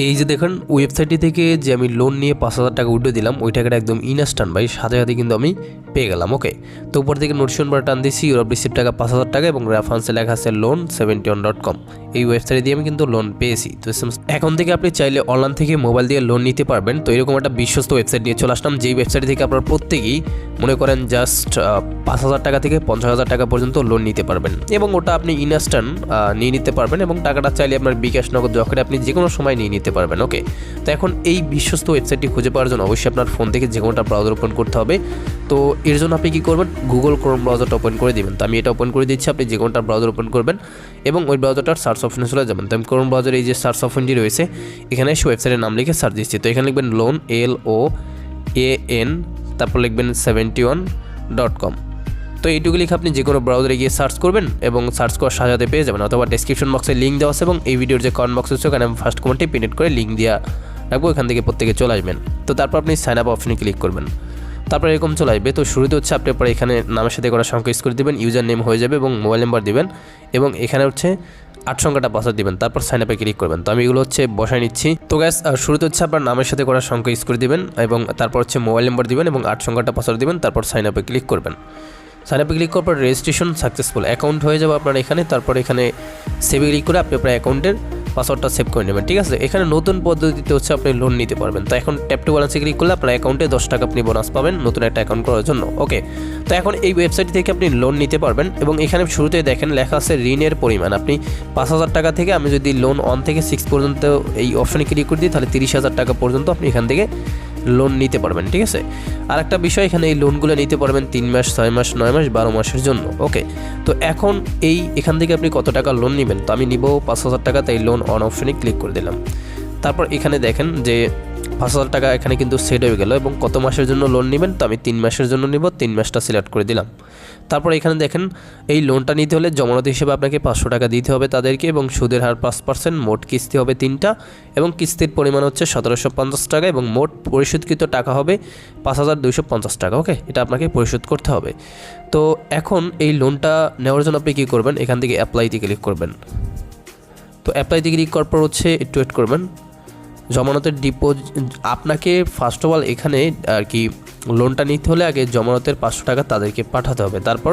এই যে দেখুন ওয়েবসাইটটি থেকে যে আমি লোন নিয়ে পাঁচ হাজার টাকা উঠে দিলাম ওই টাকাটা একদম ইনস্ট্যান্ট ভাই সাথে সাথে কিন্তু আমি পেয়ে গেলাম ওকে তো উপর থেকে নোটিশন বার টান দিয়েছি ইউরোপ রিসিপ্ট টাকা পাঁচ হাজার টাকা এবং রেফারেন্সে লেখা আছে loan seventy one dot com এই ওয়েবসাইট দিয়ে আমি কিন্তু লোন পেয়েছি। তো এখন থেকে আপনি চাইলে অনলাইন থেকে মোবাইল দিয়ে লোন নিতে পারবেন। তো এরকম একটা বিশ্বস্ত ওয়েবসাইট নিয়ে চলে আসলাম, যেই ওয়েবসাইট থেকে আপনার প্রত্যেকেই মনে করেন জাস্ট পাঁচ হাজার টাকা থেকে পঞ্চাশ হাজার টাকা পর্যন্ত লোন নিতে পারবেন। এবং ওটা আপনি ইনস্ট্যান্ট নিয়ে নিতে পারবেন এবং টাকাটা চাইলে আপনার বিকাশ নগদ যখন আপনি যে কোনো সময় নিয়ে নিতে পারবেন ওকে তো এখন এই বিশ্বস্ত ওয়েবসাইটটি খুঁজে পাওয়ার জন্য অবশ্যই আপনার ফোন থেকে যে কোনোটা ব্রাউজার ওপেন করতে হবে। তো এর জন্য আপনি কী করবেন? গুগল ক্রোম ব্রাউজারটা ওপেন করে দিবেন। তো আমি এটা ওপেন করে দিচ্ছি, আপনি যে কোনোটা ব্রাউজার ওপেন করবেন এবং ওই ব্রাউজারটার সার্চ অপশনে চলে যাবেন। তো আমি ক্রোম ব্রাউজারে এই যে সার্চ অপশনটি রয়েছে, এখানে এসে ওয়েবসাইটের নাম লিখে সার্চ দিচ্ছি। তো এখানে লিখবেন loan L O A N তারপর লিখবেন সেভেন্টি ওয়ান ডট কম তো এইটুকু লিখে আপনি যে কোনো ব্রাউজারে গিয়ে সার্চ করবেন এবং সার্চ করার সাজাতে পেয়ে যাবেন অথবা ডিসক্রিপশন বক্সে লিঙ্ক দেওয়া আছে এবং এই ভিডিওর যে কমেন্ট বক্স আছে ওখানে আমি ফার্স্ট কমেন্টে প্রিন্ট করে লিঙ্ক দেওয়া রাখব, এখান থেকে প্রত্যেকে চলে আসবেন। তো তারপর আপনি সাইন আপ অপশনে ক্লিক করবেন। তারপর এরকম চলে আসবে। তো শুরুতে হচ্ছে আপনি পরে এখানে নামের সাথে করা সংখ্যা ইউজ করে দেবেন ইউজার নেম হয়ে যাবে এবং মোবাইল নাম্বার দিবেন এবং এখানে হচ্ছে আট সংখ্যাটা পাসওয়ার্ড দিবেন, তারপর সাইন আপে ক্লিক করবেন। তো আমি এগুলো হচ্ছে বসায় নিচ্ছি। তো গ্যাস শুরুতে হচ্ছে আপনার নামের সাথে করা সংখ্যা ইউজ করে দিবেন এবং তারপর হচ্ছে মোবাইল নাম্বার দিবেন এবং আট সংখ্যাটা পাসওয়ার্ড দিবেন, তারপর সাইন আপে ক্লিক করবেন। সাইন আপে ক্লিক করার পর রেজিস্ট্রেশন সাকসেসফুল অ্যাকাউন্ট হয়ে যাবে আপনার এখানে। তারপর এখানে সেভে ক্লিক করে আপনি আপনার অ্যাকাউন্টের পাসওয়ার্ডটা সেভ করে নেবেন, ঠিক আছে? এখানে নতুন পদ্ধতিতে হচ্ছে আপনি লোন নিতে পারবেন। তো এখন ট্যাপ টু ব্যালেন্সে ক্লিক করলে আপনার অ্যাকাউন্টে দশ টাকা আপনি বোনাস পাবেন নতুন একটা অ্যাকাউন্ট করার জন্য ওকে তো এখন এই ওয়েবসাইট থেকে আপনি লোন নিতে পারবেন এবং এখানে শুরুতে দেখেন লেখা আছে ঋণের পরিমাণ। আপনি পাঁচ হাজার টাকা থেকে আমি যদি লোন ওয়ান থেকে সিক্স পর্যন্ত এই অপশনে ক্লিক করে দিই, তাহলে তিরিশ হাজার টাকা পর্যন্ত আপনি এখান থেকে লোন নিতে পারবেন, ঠিক আছে? আর একটা বিষয়, এখানে এই লোনগুলো নিতে পারবেন তিন মাস, ছয় মাস, নয় মাস, বারো মাসের জন্য ওকে তো এখন এই, এখান থেকে আপনি কত টাকা লোন নেবেন? তো আমি নিব পাঁচ হাজার টাকা, তাই লোন অন অপশনে ক্লিক করে দিলাম। তারপর এখানে দেখেন যে পাঁচ হাজার টাকা এখানে কিন্তু সেট হয়ে গেল এবং কত মাসের জন্য লোন নেবেন তো আমি তিন মাসের জন্য নিব, তিন মাসটা সিলেক্ট করে দিলাম। তারপর এখানে দেখেন, এই লোনটা নিতে হলে জমানত হিসেবে আপনাকে পাঁচশো টাকা দিতে হবে তাদেরকে এবং সুদের হার পাঁচ পার্সেন্ট মোট কিস্তি হবে তিনটা এবং কিস্তির পরিমাণ হচ্ছে সতেরোশো পঞ্চাশ টাকা এবং মোট পরিশোধকৃত টাকা হবে পাঁচ হাজার দুইশো পঞ্চাশ টাকা ওকে এটা আপনাকে পরিশোধ করতে হবে। তো এখন এই লোনটা নেওয়ার জন্য আপনি কী করবেন? এখান থেকে অ্যাপ্লাইতে ক্লিক করবেন। তো অ্যাপ্লাইতে ক্লিক করার পর হচ্ছে একটু ওয়েট করবেন। জমানতের ডিপোজিট আপনাকে ফার্স্ট অফ অল এখানে আর কি লোনটা নিতে হলে আগে জমানতের পাঁচশো টাকা তাদেরকে পাঠাতে হবে। তারপর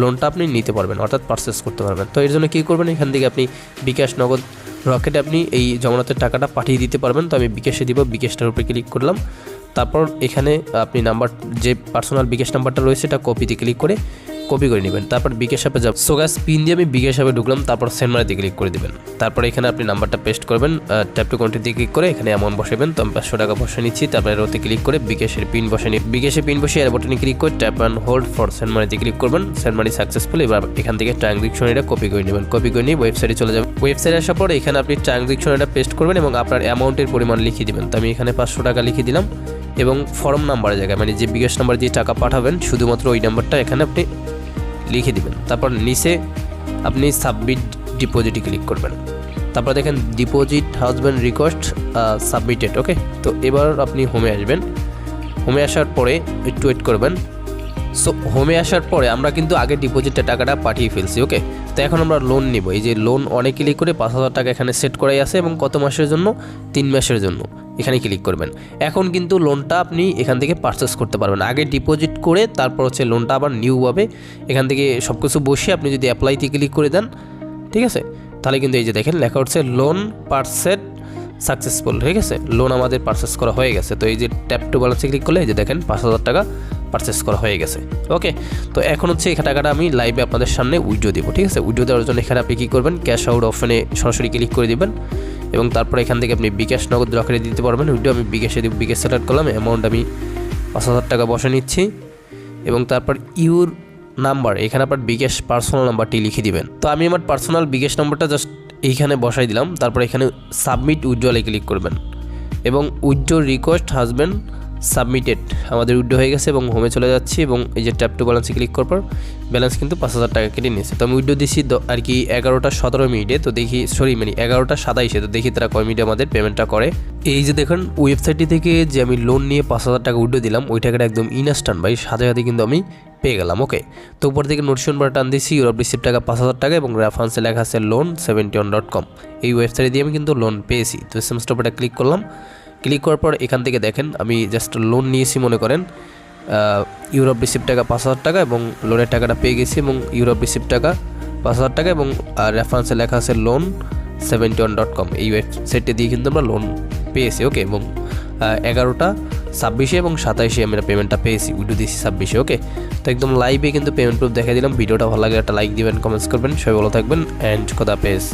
লোনটা আপনি নিতে পারবেন, অর্থাৎ পারচেস করতে পারবেন। তো এর জন্য কী করবেন? এখান থেকে আপনি বিকাশ নগদ রকেটে আপনি এই জমানতের টাকাটা পাঠিয়ে দিতে পারবেন। তো আমি বিকাশে দিব, বিকাশটার উপরে ক্লিক করলাম। তারপর এখানে আপনি নাম্বার যে পার্সোনাল বিকাশ নাম্বারটা রয়েছে এটা কপিতে ক্লিক করে কপি করে নেবেন। তারপর বিকাশ অ্যাপে যাব। সো পিন দিয়ে আমি বিকাশ অ্যাপে ঢুকলাম, তারপর সেন্ড ক্লিক করে দেবেন। তারপর এখানে আপনি নাম্বারটা পেস্ট করবেন ট্যাপ টু কন্ট্রি দিয়ে ক্লিক করে এখানে অ্যামাউন্ট বসাবেন। তো আমি পাঁচশো টাকা বসে নিচ্ছি, তারপরে ওতে ক্লিক করে বিকাশের পিন বসে নিই বিকাশের পিন বসে এর বটনে ক্লিক করে tap and hold for send মানিতে ক্লিক করবেন। সেন্ড মানি সাকসেসফুল এবার এখান থেকে ট্রানজেকশন এটা কপি করে নেবেন। কপি করে নিয়ে ওয়েবসাইটে চলে যাবেন ওয়েবসাইটে আসার পর এখানে আপনি ট্রানজেকশন এটা পেস্ট করবেন এবং আপনার অ্যামাউন্টের পরিমাণ লিখে দিবেন। তো আমি এখানে পাঁচশো টাকা লিখে দিলাম এবং ফর্ম নাম্বারের জায়গায় মানে যে বিকাশ নাম্বার দিয়ে টাকা পাঠাবেন, শুধুমাত্র ওই নাম্বারটা এখানে আপনি লিখে দিবেন। তারপর নিচে আপনি সাবমিট ডিপোজিটে ক্লিক করবেন। তারপর দেখেন deposit husband request submitted okay তো এবার আপনি হোমে আসবেন। হোমে আসার পরে একটু ওয়েট করবেন। সো হোমে আসার পরে আমরা কিন্তু আগে ডিপোজিটের টাকাটা পাঠিয়ে ফেলছি ওকে তো এখন আমরা লোন নিব। এই যে লোন অনেক ক্লিক করে পাঁচ হাজার টাকা এখানে সেট করাই আছে এবং কত মাসের জন্য? তিন মাসের জন্য। এখানে ক্লিক করবেন। এখন কিন্তু লোনটা আপনি এখান থেকে পারচেস করতে পারবেন। আগে ডিপোজিট করে তারপর হচ্ছে লোনটা আবার নিউভাবে এখান থেকে সব কিছু বসে আপনি যদি অ্যাপ্লাইতে ক্লিক করে দেন, ঠিক আছে? তাহলে কিন্তু এই যে দেখেন, লেখা হচ্ছে লোন পারসেট সাকসেসফুল ঠিক আছে? লোন আমাদের পারচেস করা হয়ে গেছে। তো এই যে ট্যাপ টু ব্যালেন্সে ক্লিক করলে এই যে দেখেন, পাঁচ হাজার টাকা পারচেস করা হয়ে গেছে। ওকে তো এখন হচ্ছে এই টাকাটা আমি লাইভে আপনাদের সামনে উইড্রো দেবো, ঠিক আছে? উইড্রো দেওয়ার জন্য এখানে আপনি কী করবেন? ক্যাশ আউট অপশনে সরাসরি ক্লিক করে দিবেন। এবং তারপর এখান থেকে আপনি বিকাশ নগদ রকেটে দিতে পারবেন। ওইটা আমি বিকাশে দিব, বিকাশ সিলেক্ট করলাম। অ্যামাউন্ট আমি পাঁচ হাজার টাকা বসে নিচ্ছি। এবং তারপর ইউর নাম্বার এখানে আপনার বিকাশ পার্সোনাল নাম্বারটি লিখে দিবেন। তো আমি আমার পার্সোনাল বিকাশ নাম্বারটা জাস্ট এইখানে বসাই দিলাম। তারপর এখানে সাবমিট উজ্জ্বলে ক্লিক করবেন। এবং উজ্জ্বল রিকোয়েস্ট হাজব্যান্ড সাবমিটেড। আমাদের উইড্রো হয়ে গেছে এবং হোমে চলে যাচ্ছি এবং এই যে ট্যাপ টু ব্যালেন্সে ক্লিক করার পর ব্যালেন্স কিন্তু পাঁচ হাজার টাকা কেটে নিয়েছে। তো আমি উইড্রো দিচ্ছি আর কি এগারোটা সতেরো মিনিটে। তো দেখি সরি মানে এগারোটা সাতাইশে। তো দেখি তারা কয় মিনিটে আমাদের পেমেন্টটা করে। এই যে দেখুন ওয়েবসাইটটি থেকে যে আমি লোন নিয়ে পাঁচ হাজার টাকা উইড্রো দিলাম, ওই টাকাটা একদম ইনস্ট্যান্ট ভাই সাথে সাথে কিন্তু আমি পেয়ে গেলাম ওকে তো উপর থেকে নোটিশন বার টান দিয়েছি ইউরোপ রিসিভ টাকা পাঁচ হাজার টাকা এবং রেফারেন্সে লেখা আছে loan seventy one dot com এই ওয়েবসাইট দিয়ে আমি কিন্তু লোন পেয়েছি। তো এস ক্লিক করলাম। ক্লিক করার পর এখান থেকে দেখেন, আমি জাস্ট লোন নিয়েছি মনে করেন ইউরোপ রিসিভ টাকা পাঁচ হাজার টাকা এবং লোনের টাকাটা পেয়ে গেছি এবং ইউরোপ রিসিভ টাকা পাঁচ হাজার টাকা এবং রেফারেন্সে লেখা আছে loan seventy one dot com এই ওয়েবসাইটটি দিয়ে কিন্তু আমরা লোন পেয়েছি ওকে এবং এগারোটা, ছাব্বিশে এবং সাতাইশে আমরা পেমেন্টটা পেয়েছি উইডো দিয়েছি ছাব্বিশে ওকে তো একদম লাইভে কিন্তু পেমেন্ট প্রুফ দেখা দিলাম। ভিডিওটা ভালো লাগে একটা লাইক দিবেন কমেন্টস করবেন। সবাই ভালো থাকবেন অ্যান্ড খোদা পেস